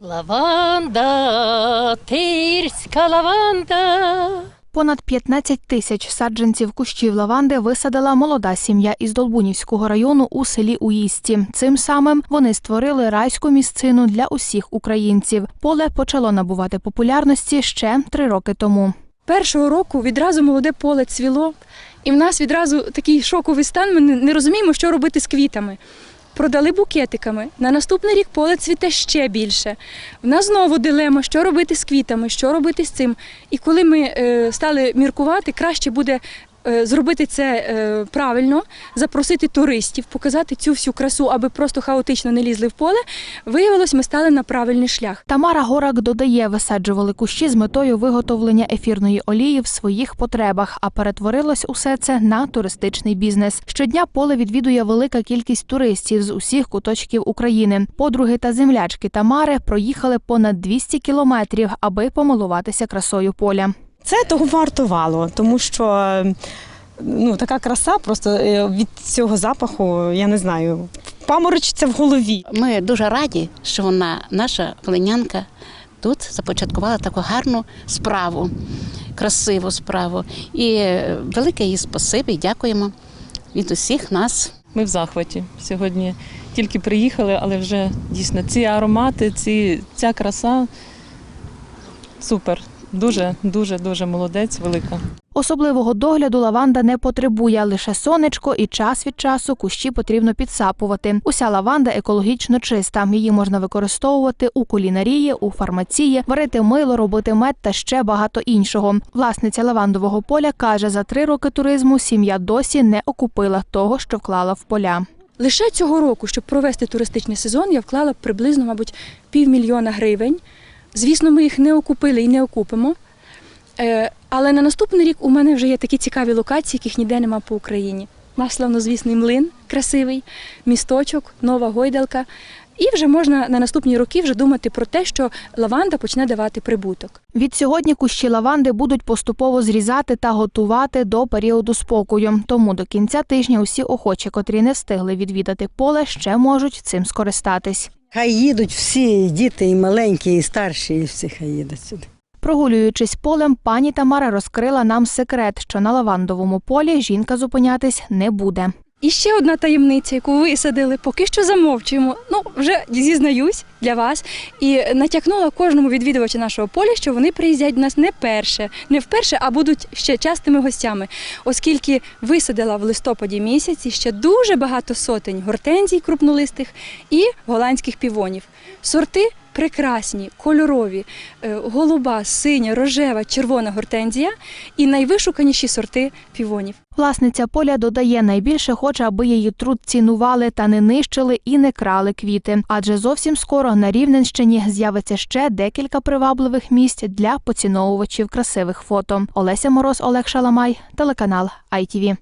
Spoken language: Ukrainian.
Лаванда, тирська лаванда. Понад 15 тисяч саджанців кущів лаванди висадила молода сім'я із Долбунівського району у селі Уїсті. Цим самим вони створили райську місцину для усіх українців. Поле почало набувати популярності ще три роки тому. Першого року відразу молоде поле цвіло, і в нас відразу такий шоковий стан. Ми не не розуміємо, що робити з квітами. Продали букетиками. На наступний рік поле цвіте ще більше. В нас знову дилема, що робити з квітами, що робити з цим. І коли ми е, стали міркувати, краще буде зробити це е, правильно, запросити туристів, показати цю всю красу, аби просто хаотично не лізли в поле. Виявилось, ми стали на правильний шлях. Тамара Горак додає, висаджували кущі з метою виготовлення ефірної олії в своїх потребах, а перетворилось усе це на туристичний бізнес. Щодня поле відвідує велика кількість туристів з усіх куточків України. Подруги та землячки Тамари проїхали понад 200 кілометрів, аби помилуватися красою поля. Це того вартувало, тому що ну, така краса просто е, від цього запаху, я не знаю, паморочиться в голові. Ми дуже раді, що вона, наша полинянка, тут започаткувала таку гарну справу, красиву справу. І е, велике їй спасибі, дякуємо від усіх нас. Ми в захваті. Сьогодні тільки приїхали, але вже дійсно ці аромати, ці, ця краса супер. Дуже, дуже, дуже молодець, велика. Особливого догляду лаванда не потребує лише сонечко, і час від часу кущі потрібно підсапувати. Уся лаванда екологічно чиста. Її можна використовувати у кулінарії, у фармації, варити мило, робити мед та ще багато іншого. Власниця лавандового поля каже, за три роки туризму сім'я досі не окупила того, що вклала в поля. Лише цього року, щоб провести туристичний сезон, я вклала приблизно, мабуть, півмільйона гривень. Звісно, ми їх не окупили і не окупимо. Е, Але на наступний рік у мене вже є такі цікаві локації, яких ніде нема по Україні. Наш славнозвісний млин красивий, місточок, нова гойдалка. І вже можна на наступні роки вже думати про те, що лаванда почне давати прибуток. Від сьогодні кущі лаванди будуть поступово зрізати та готувати до періоду спокою. Тому до кінця тижня усі охочі, котрі не встигли відвідати поле, ще можуть цим скористатись. Хай їдуть всі діти, і маленькі, і старші, і всі хай їдуть сюди. Прогулюючись полем, пані Тамара розкрила нам секрет, що на лавандовому полі жінка зупинятись не буде. І ще одна таємниця, яку висадили, поки що замовчуємо. Ну, вже зізнаюсь для вас. І натякнула кожному відвідувачу нашого поля, що вони приїздять до нас не перше, не вперше, а будуть ще частими гостями, оскільки висадила в листопаді місяці ще дуже багато сотень гортензій крупнолистих і голландських півонів. Сорти прекрасні, кольорові, е, голуба, синя, рожева, червона гортензія і найвишуканіші сорти півонів. Власниця поля додає, найбільше хоче, аби її труд цінували та не нищили і не крали квіти. Адже зовсім скоро на Рівненщині з'явиться ще декілька привабливих місць для поціновувачів красивих фото. Олеся Мороз, Олег Шаламай, телеканал ITV.